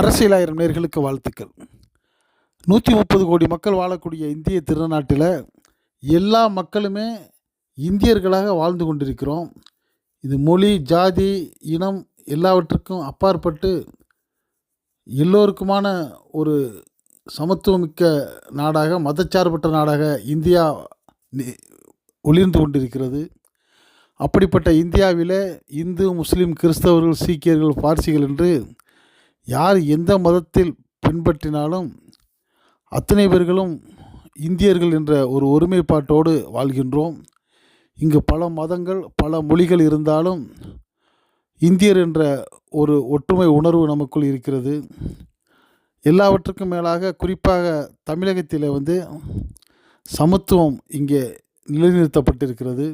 அரசியலாயிரம் நேர்களுக்கு வாழ்த்துக்கள். நூற்றி முப்பது கோடி மக்கள் வாழக்கூடிய இந்திய திருநாட்டில் எல்லா மக்களுமே இந்தியர்களாக வாழ்ந்து கொண்டிருக்கிறோம். இது மொழி ஜாதி இனம் எல்லாவற்றுக்கும் அப்பாற்பட்டு எல்லோருக்குமான ஒரு சமத்துவமிக்க நாடாக மதச்சார்பற்ற நாடாக இந்தியா நி- ஒளிர்ந்து கொண்டிருக்கிறது. அப்படிப்பட்ட இந்தியாவில் இந்து முஸ்லீம் கிறிஸ்தவர்கள் சீக்கியர்கள் பார்சிகள் என்று யார் எந்த மதத்தில் பின்பற்றினாலும் அத்தனை பேர்களும் இந்தியர்கள் என்ற ஒரு ஒருமைப்பாட்டோடு வாழ்கின்றோம். இங்கு பல மதங்கள் பல மொழிகள் இருந்தாலும் இந்தியர் என்ற ஒரு ஒற்றுமை உணர்வு நமக்குள் இருக்கிறது. எல்லாவற்றுக்கும் மேலாக குறிப்பாக தமிழகத்தில் வந்து சமத்துவம் இங்கே நிலைநிறுத்தப்பட்டிருக்கிறது.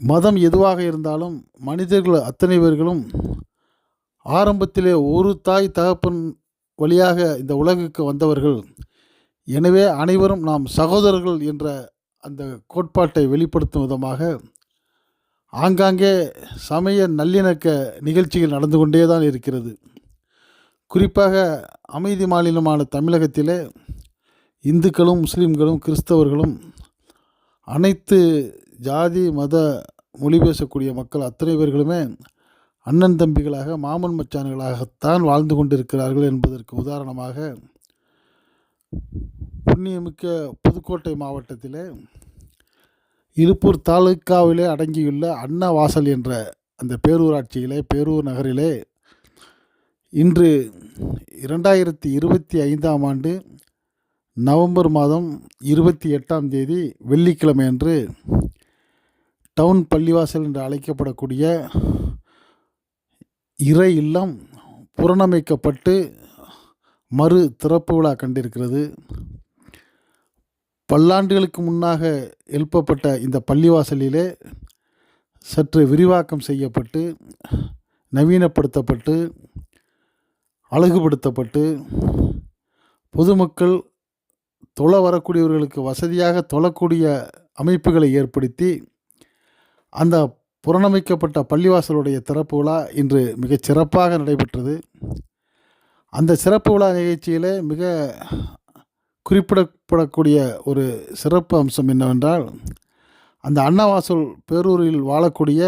மதம் எதுவாக இருந்தாலும் மனிதர்கள் அத்தனை பேர்களும் ஆரம்பத்திலே ஒரு தாய் தகப்பன் வழியாக இந்த உலகுக்கு வந்தவர்கள் எனவே அனைவரும் நாம் சகோதரர்கள் என்ற அந்த கோட்பாட்டை வெளிப்படுத்தும் விதமாக ஆங்காங்கே சமய நல்லிணக்க நிகழ்ச்சிகள் நடந்து கொண்டே தான் இருக்கிறது. குறிப்பாக அமைதி மாநிலமான தமிழகத்திலே இந்துக்களும் முஸ்லீம்களும் கிறிஸ்தவர்களும் அனைத்து ஜாதி மத மொழி பேசக்கூடிய மக்கள் அத்தனை பேர்களுமே அண்ணன் தம்பிகளாக மாமன் மச்சான்களாகத்தான் வாழ்ந்து கொண்டிருக்கிறார்கள் என்பதற்கு உதாரணமாக புண்ணியமிக்க புதுக்கோட்டை மாவட்டத்திலே இருப்பூர் தாலுக்காவிலே அடங்கியுள்ள அண்ணா வாசல் என்ற அந்த பேரூராட்சியிலே பேரூர் நகரிலே இன்று இரண்டாயிரத்தி இருபத்தி ஐந்தாம் ஆண்டு நவம்பர் மாதம் இருபத்தி எட்டாம் தேதி வெள்ளிக்கிழமை அன்று டவுன் பள்ளிவாசல் என்று அழைக்கப்படக்கூடிய இறை இல்லம் புறணமைக்கப்பட்டு மறு திறப்பு விழா கண்டிருக்கிறது. பல்லாண்டுகளுக்கு முன்னாக எழுப்பப்பட்ட இந்த பள்ளிவாசலிலே சற்று விரிவாக்கம் செய்யப்பட்டு நவீனப்படுத்தப்பட்டு அழகுபடுத்தப்பட்டு பொதுமக்கள் தொழ வரக்கூடியவர்களுக்கு வசதியாக தொழக்கூடிய அமைப்புகளை ஏற்படுத்தி அந்த புறணமைக்கப்பட்ட பள்ளிவாசலுடைய திறப்பு விழா இன்று மிகச் சிறப்பாக நடைபெற்றது. அந்த சிறப்பு விழா நிகழ்ச்சியில் மிக குறிப்பிடப்படக்கூடிய ஒரு சிறப்பு அம்சம் என்னவென்றால் அந்த அன்னவாசல் பேரூரில் வாழக்கூடிய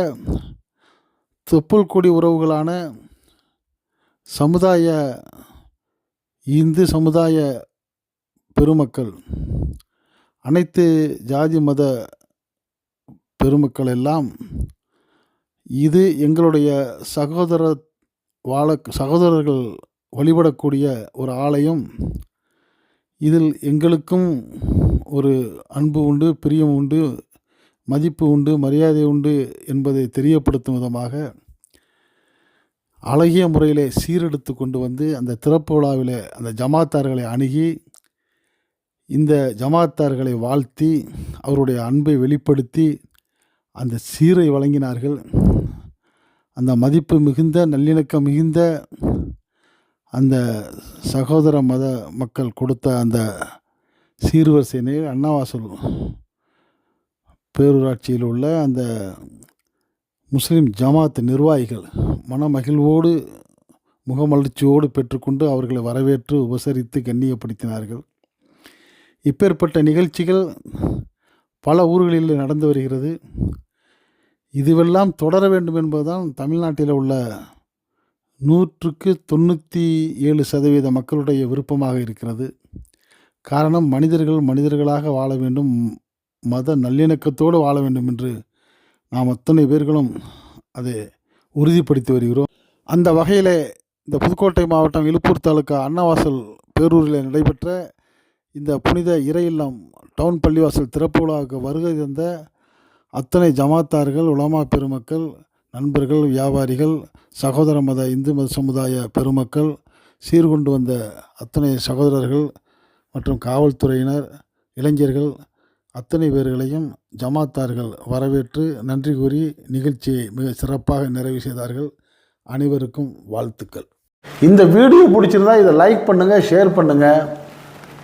தொப்புள் கொடி உறவுகளான சமுதாய இந்து சமுதாய பெருமக்கள் அனைத்து ஜாதி மத பெருமக்கள் எல்லாம் இது எங்களுடைய சகோதர வாழ சகோதரர்கள் வழிபடக்கூடிய ஒரு ஆலயம். இதில் எங்களுக்கும் ஒரு அன்பு உண்டு பிரியம் உண்டு மதிப்பு உண்டு மரியாதை உண்டு என்பதை தெரியப்படுத்தும் விதமாக அழகிய முறையிலே சீரெடுத்து கொண்டு வந்து அந்த திறப்பு விழாவில் அந்த ஜமாத்தார்களை அணுகி இந்த ஜமாத்தார்களை வாழ்த்தி அவருடைய அன்பை வெளிப்படுத்தி அந்த சீரை வழங்கினார்கள். அந்த மதிப்பு மிகுந்த நல்லிணக்கம் மிகுந்த அந்த சகோதர மத மக்கள் கொடுத்த அந்த சீர்வரிசையினை அன்னவாசல் பேரூராட்சியில் உள்ள அந்த முஸ்லீம் ஜமாத் நிர்வாகிகள் மனமகிழ்வோடு முகமலர்ச்சியோடு பெற்றுக்கொண்டு அவர்களை வரவேற்று உபசரித்து கண்ணியப்படுத்தினார்கள். இப்பேற்பட்ட நிகழ்ச்சிகள் பல ஊர்களில் நடந்து வருகிறது. இதுவெல்லாம் தொடர வேண்டும் என்பதுதான் தமிழ்நாட்டில் உள்ள நூற்றுக்கு தொண்ணூற்றி ஏழு சதவீத மக்களுடைய விருப்பமாக இருக்கிறது. காரணம் மனிதர்கள் மனிதர்களாக வாழ வேண்டும் மத நல்லிணக்கத்தோடு வாழ வேண்டும் என்று நாம் அத்தனை பேர்களும் அதை உறுதிப்படுத்தி வருகிறோம். அந்த வகையில் இந்த புதுக்கோட்டை மாவட்டம் இழுப்பூர் தாலுக்கா அன்னவாசல் பேரூரில் நடைபெற்ற இந்த புனித இறையில்லம் டவுன் பள்ளிவாசல் திறப்பு விழாவுக்கு வருகை தந்த அத்தனை ஜமாத்தார்கள் உலமா பெருமக்கள் நண்பர்கள் வியாபாரிகள் சகோதர மத இந்து மத சமுதாய பெருமக்கள் சீர்கொண்டு வந்த அத்தனை சகோதரர்கள் மற்றும் காவல்துறையினர் இளைஞர்கள் அத்தனை பேர்களையும் ஜமாத்தார்கள் வரவேற்று நன்றி கூறி நிகழ்ச்சியை மிக சிறப்பாக நிறைவு செய்தார்கள். அனைவருக்கும் வாழ்த்துக்கள். இந்த வீடியோ பிடிச்சிருந்தா இதை லைக் பண்ணுங்கள் ஷேர் பண்ணுங்கள்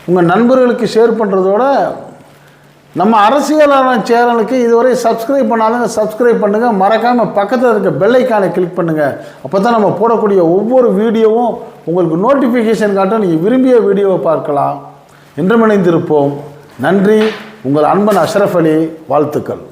உங்கள் நண்பர்களுக்கு ஷேர் பண்ணுறதோட நம்ம அரசியலான சேனலுக்கு இதுவரை சப்ஸ்கிரைப் பண்ணாலும் சப்ஸ்கிரைப் பண்ணுங்கள் மறக்காமல் பக்கத்தில் இருக்க பெல்லைக்கானை கிளிக் பண்ணுங்கள் அப்போ தான் நம்ம போடக்கூடிய ஒவ்வொரு வீடியோவும் உங்களுக்கு நோட்டிஃபிகேஷன் காட்டும் நீங்கள் விரும்பிய வீடியோவை பார்க்கலாம். என்றும் நன்றி. உங்கள் அன்பன் அஷ்ரஃப் அலி. வாழ்த்துக்கள்.